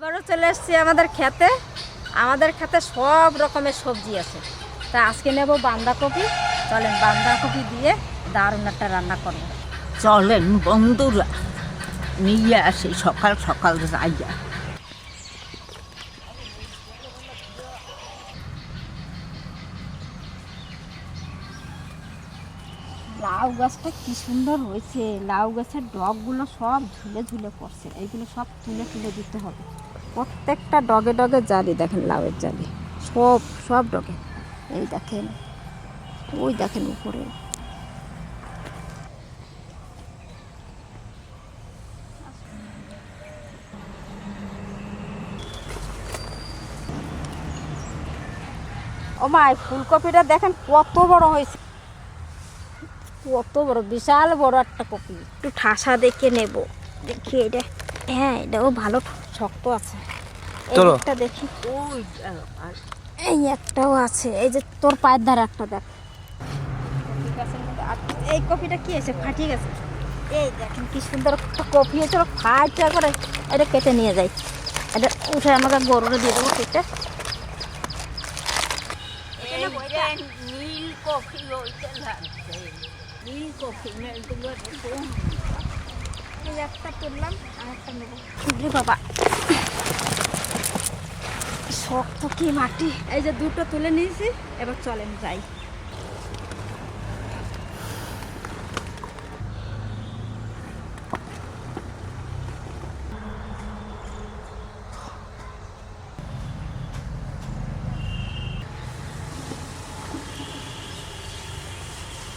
আবারও চলে এসেছি আমাদের খেতে। আমাদের খেতে সব রকমের সবজি আছে। তা আজকে নেব বাঁধাকপি। চলেন বাঁধাকপি দিয়ে দারুণ একটা রান্না করব। চলেন বন্ধুরা নিয়ে আসি সকাল সকাল যাইয়া। লাউ গাছটা কি সুন্দর হয়েছে। লাউ গাছের ডগগুলো সব ঝুলে ঝুলে পড়ছে। এইগুলো সব তুলে তুলে দিতে হবে। প্রত্যেকটা ডগে ডগে জালি দেখেন, লাউয়ের জালি। সব সব ডগে। এই দেখেন, ওই দেখেন উপরে। ও মা ফুলকপিটা দেখেন কত বড় হয়েছে। কত বড়, বিশাল বড় একটা কপি। একটু ঠাসা দেখে নেব। দেখি, এটা হ্যাঁ এটাও ভালো শক্ত আছে। চলো। একটা দেখি। ওই এই একটাও আছে। এই যে তোর পায়ের ধারে একটা দেখ। এই কপিটা কি আছে ফাটিয়ে গেছে এই দেখেন কি সুন্দর একটা কপি হয়েছে। ফাটা করে এটা কেটে নিয়ে যাই। এটা উঠে আমাকে গরুরে দিয়ে দেবো কেটে নীল কফি ওইটা নীল কফি। একটা তুললাম আর একটা নেব। বাবা। শক্ত কি মাটি? এই যে দুটো তুলে নিয়েছি, এবার চলেন যাই।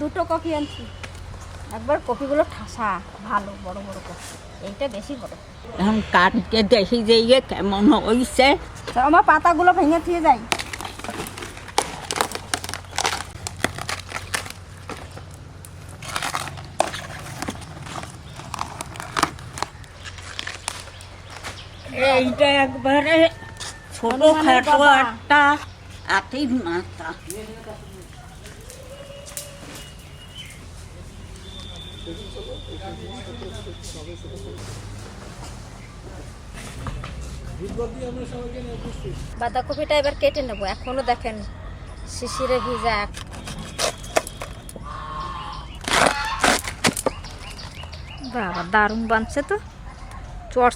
দুটো কপি আনছি। একবার কপিগুলো ভালো বড় বড় এইটা বেশি বড়। এখন কাটকে দেখি যে ইয়ে কেমন আমার পাতাগুলো ভেঙে দিয়ে যাই। এইটা একবারে ছোট খাটো। একটা আতির মাথা। বাঁধাকপিটা এবার কেটে নেব, এখনও দেখেন শিশিরে ভিজা বাবা, দারুণ বানছে তো।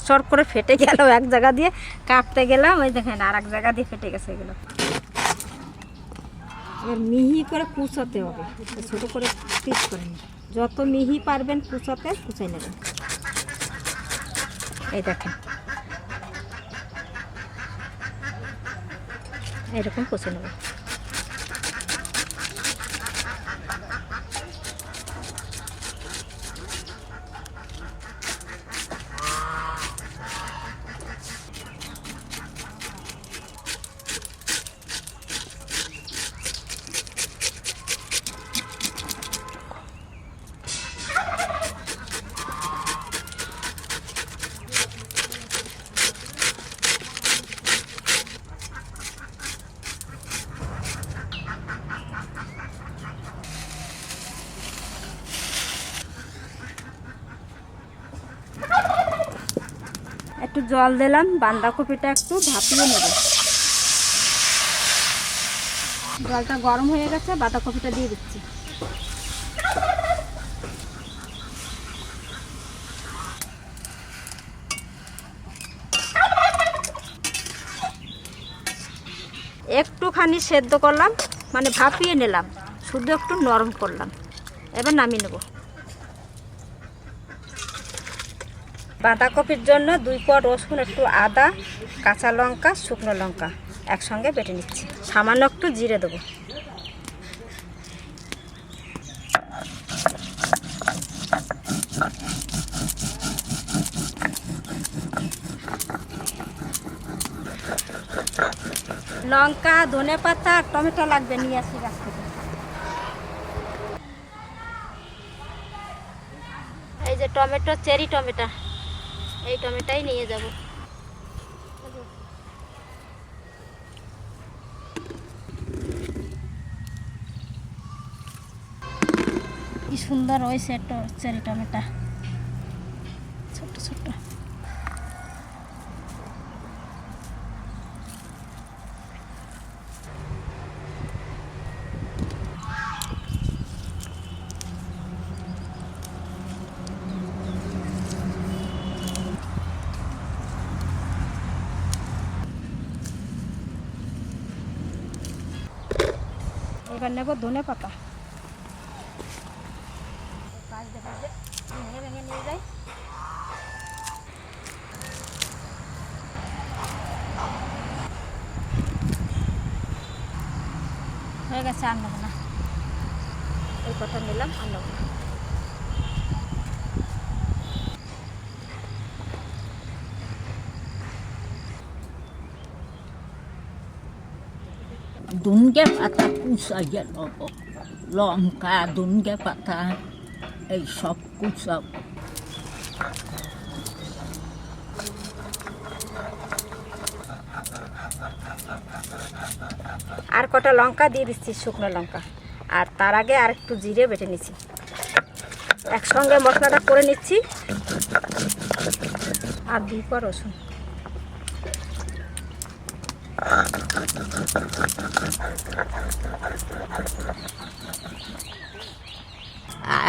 চট করে ফেটে গেল এক জায়গা দিয়ে কাটতে গেলাম ওই দেখেন আর এক জায়গা দিয়ে ফেটে গেছে এগুলো। এবার মিহি করে কুচাতে হবে, ছোট করে পিস করে নিন যত মিহি পারবেন কুচাতে কুচাই নেবেন। এই দেখেন। এরকম কষে নেব একটু জল দিলাম, বাঁধাকপিটা একটু ভাপিয়ে নেব। জলটা গরম হয়ে গেছে, বাঁধাকপিটা দিয়ে দিচ্ছি। একটুখানি সেদ্ধ করলাম মানে ভাপিয়ে নিলাম, শুধু একটু নরম করলাম। এবার নামিয়ে নেব। বাঁধাকপির জন্য দুই কোয়া রসুন, একটু আদা, কাঁচা লঙ্কা, শুকনো লঙ্কা একসঙ্গে বেটে নিচ্ছি। সামান্য একটু জিরে দেবো। লঙ্কা, ধনে পাতা, টমেটো লাগবে নিয়ে আসি গাছ থেকে। এই যে টমেটো, চেরি টমেটো। এই টমেটাই নিয়ে যাব। কি সুন্দর হয়েছে চেরি টমেটো ছোট ছোট এবার নেব ধনে পাতা। ভেঙে ভেঙে নিয়ে যাই হয়ে গেছে, আর না। এই কথা নিলাম, আর না। দুনগে পাতা কুচাইয়ে লব লঙ্কা দুনগে পাতা এই সব কুচাব আর কটা লঙ্কা দিয়ে দিচ্ছি, শুকনো লঙ্কা। আর তার আগে আর একটু জিরে বেটে নিচ্ছি। একসঙ্গে মশলাটা করে নিচ্ছি। আর দুই পর রসুন।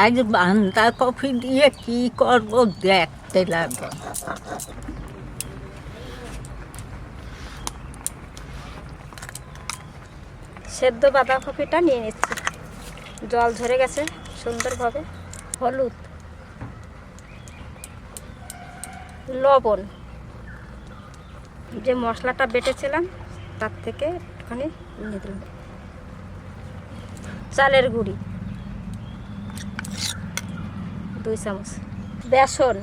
আজ বান্দা কফি দিয়ে কি করব দেখতে লাগবে সেদ্ধ বাঁধাকপিটা নিয়ে নিচ্ছি। জল ঝরে গেছে, সুন্দরভাবে। হলুদ। লবণ। যে মশলাটা বেটেছিলাম, তার থেকে একটুখানি নিয়ে দিলাম চালের গুঁড়ি, দুই চামচ। বেসন,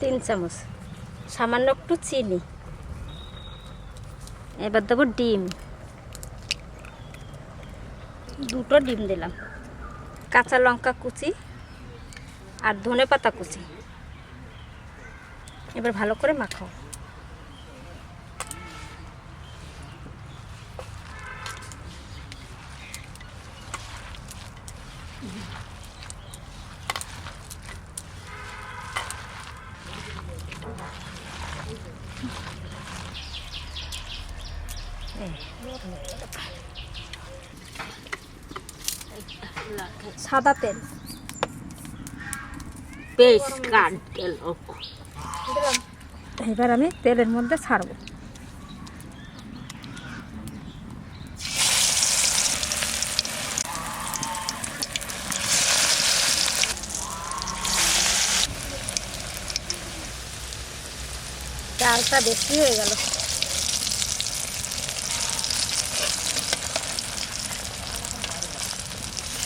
তিন চামচ। সামান্য একটু চিনি। এবার দেবো ডিম। দুটো ডিম দিলাম। কাঁচা লঙ্কা কুচি আর ধনে পাতা কুচি। এবার ভালো করে মাখাও। সাদা তেল। বেশ কাটতে লব এবার আমি তেলের মধ্যে ছাড়বো। চালটা বেশি হয়ে গেল।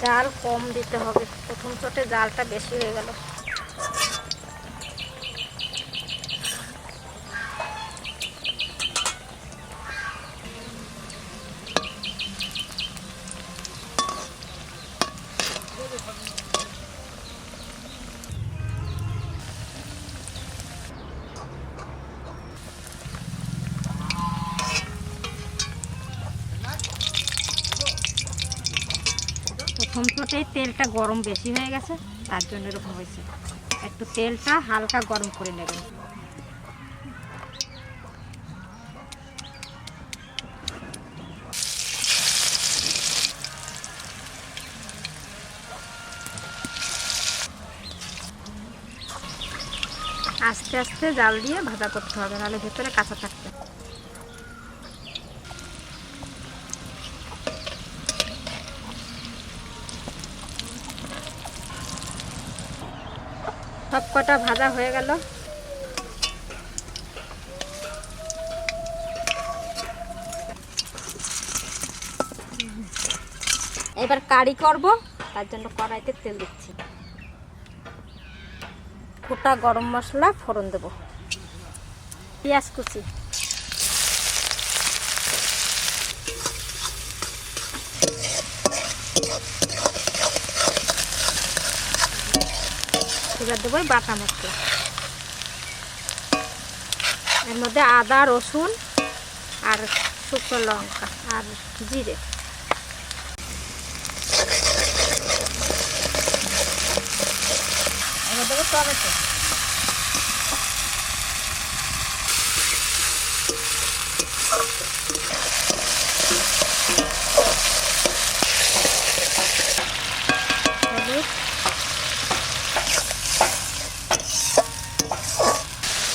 জাল কম দিতে হবে। প্রথম চোটে জালটা বেশি হয়ে গেল। প্রথম তেলটা গরম বেশি হয়ে গেছে, তার জন্য এরকম হয়েছে। একটু তেলটা হালকা গরম করে নেবেন। আস্তে আস্তে জাল দিয়ে ভাজা করতে হবে, নাহলে ভেতরে কাঁচা থাকবে। কটা ভাজা হয়ে গেল। এবার কারি করব, তার জন্য কড়াইতে তেল দিচ্ছি। গোটা গরম মশলা ফোড়ন দেব। পেঁয়াজ কুচি। এবার দেবো বাটা মশলা। এর মধ্যে আদা, রসুন আর শুকনো লঙ্কা আর জিরে। এবার দেবো টমেটো।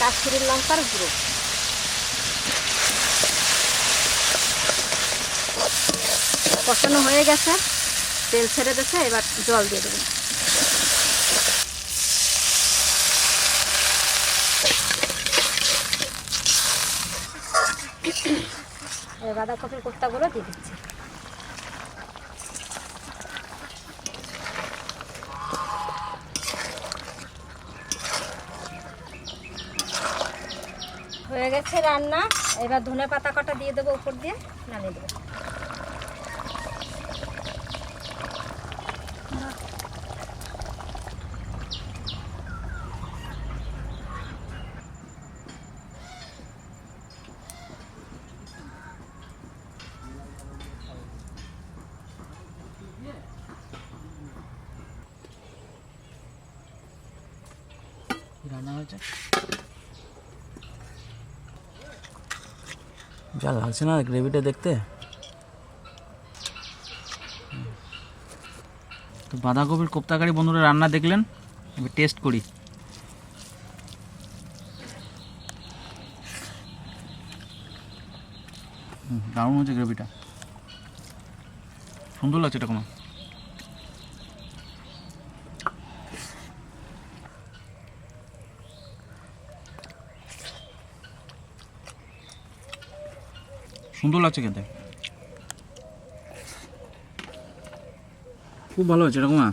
কাশ্মীরি লঙ্কার গুঁড়ো কষানো হয়ে গেছে। তেল ছেড়ে দিয়েছে, এবার জল দিয়ে দেবো। এবার বাঁধাকপির কোপ্তাগুলো দিয়ে দিচ্ছি। হয়ে গেছে রান্না। এবার ধনে পাতা কটা দিয়ে দেবো উপর দিয়ে, নামিয়ে দেবো। রান্না হয়েছে? যা লাগছে না গ্রেভিটা দেখতে? তো বাঁধাকপির কোপ্তাকারি বন্ধুরা রান্না দেখলেন? আমি টেস্ট করি। দারুণ হচ্ছে গ্রেভিটা সুন্দর লাগছে এটা কোনো। সুন্দর লাগছে খেতে। খুব ভালো হচ্ছে এরকম না?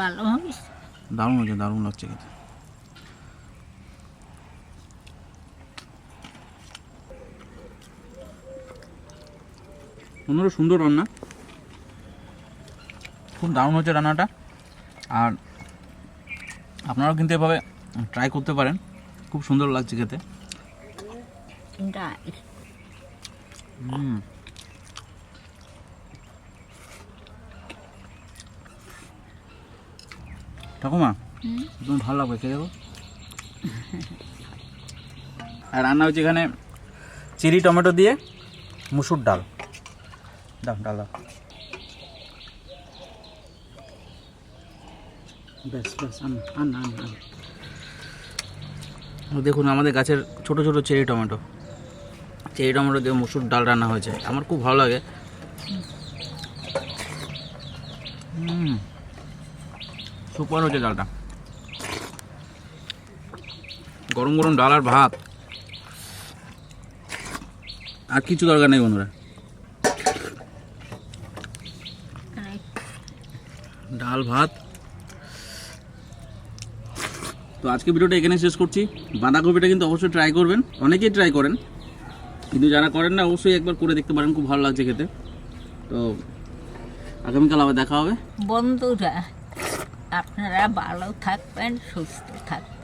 ভালো দারুণ হচ্ছে দারুণ লাগছে খেতে। অন্যরা সুন্দর রান্না। খুব দারুণ হচ্ছে রান্নাটা। আর আপনারাও কিন্তু এভাবে ট্রাই করতে পারেন। খুব সুন্দর লাগছে খেতে। হুম ঠাকুমা তুমি ভালো লাগবে খেয়ে দেখো আর রান্না হচ্ছে এখানে চিরি টমেটো দিয়ে মুসুর ডাল। দাও ডাল দাও ব্যাস ব্যাস আন আন আন আন। দেখুন আমাদের গাছের ছোট ছোট চেরি টমেটো। চেরি টমেটো দিয়ে মুসুর ডাল রান্না হয়েছে। আমার খুব ভালো লাগে। সুপার হচ্ছে ডালটা। গরম গরম ডাল আর ভাত। আর কিছু দরকার নেই বন্ধুরা। ডাল, ভাত। তো আজকে ভিডিওটা এখানে শেষ করছি। বাঁধাকপিটা কিন্তু অবশ্যই ট্রাই করবেন। অনেকেই ট্রাই করেন। কিন্তু যারা করেন না, অবশ্যই একবার করে দেখতে পারেন, খুব ভালো লাগছে খেতে। তো আগামীকাল আবার দেখা হবে। বন্ধুরা, আপনারা ভালো থাকবেন, সুস্থ থাকবেন।